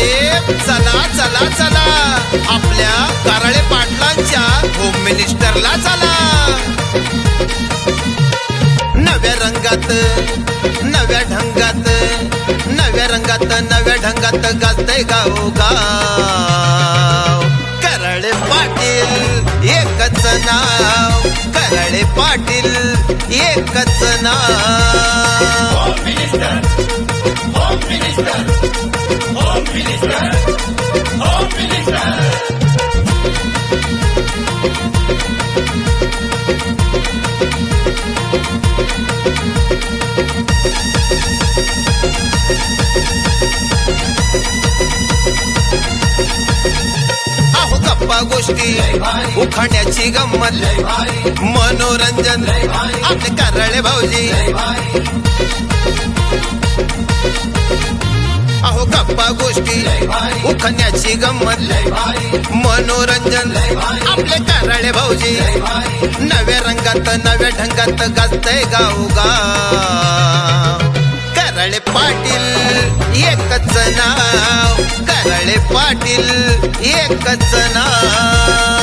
साहेब चला चला चला. आपल्या कारळे पाटलांच्या होम मिनिस्टरला चला. नव्या रंगात नव्या ढंगात नव्या रंगात नव्या ढंगात गाजतय गाव गा एकच नाव. गप्पा गोष्टी. उखाण्याची गंमत. मनोरंजन. आपले कारळे भाऊजी. अहो गप्पा गोष्टी. उखण्याची गंमत. मनोरंजन. आपले कारळे भाऊजी. नव्या रंगात नव्या ढंगात गाजतय गाव गाव पाटील एकच नाव. पाटील एकच नाव.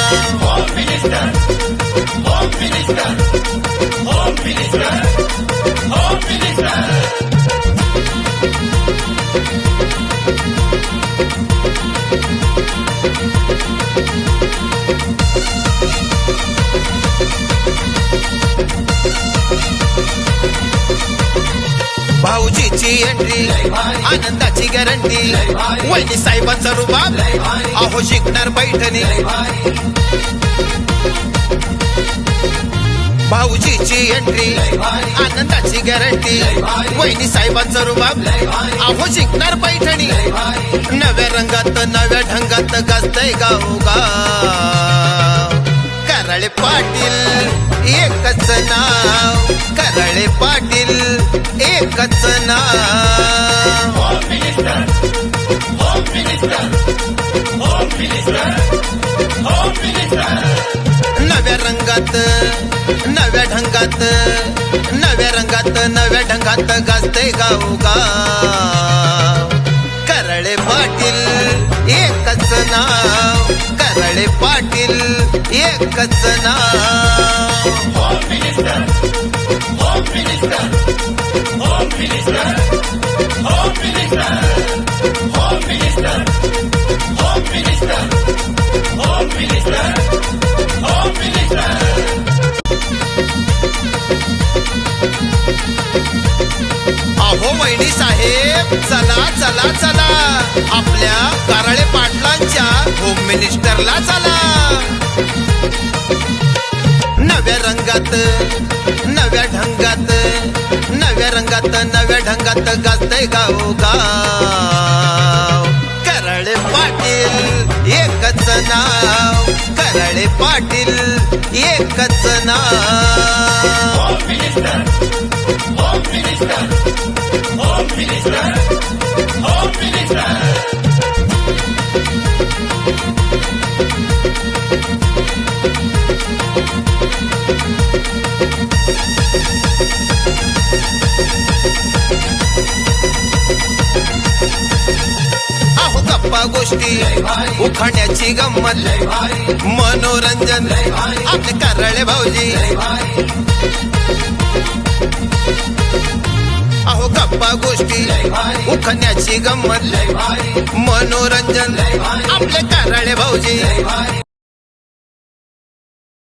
भाऊजीची एंट्री आनंदाची गॅरंटी. वहिनी साहेबांचा रुबाब अहो शिकणार पैठणी. भाऊजीची एंट्री आनंदाची गॅरंटी. वहिनी साहेबांचा रुबाब अहो शिकणार पैठणी. नव्या रंगात नव्या ढंगात गाजतय गाव गाव पाटील एकच नाव. एकच नाव. नव्या रंगात नव्या ढंगात नव्या रंगात नव्या ढंगात गाजतय गाव गाव करळे पाटील एकच नाव. करळे पाटील एकच नाव. अहो वहिनी साहेब चला चला चला. आपल्या कारळे पाटलांच्या होम मिनिस्टरला चला. नव्या रंगात नव्या ढंगात नव्या नव्या ढंगात गाजतय गाव गाव करळे पाटील एकच नाव. करळे पाटील एकच नाव. Thank you. गप्पा गोष्टी. उखाण्याची गंमत. मनोरंजन. आपले कारळे भाऊजी. अहो गप्पा गोष्टी. उखण्याची गंमत. मनोरंजन. आपले कारळे भाऊजी.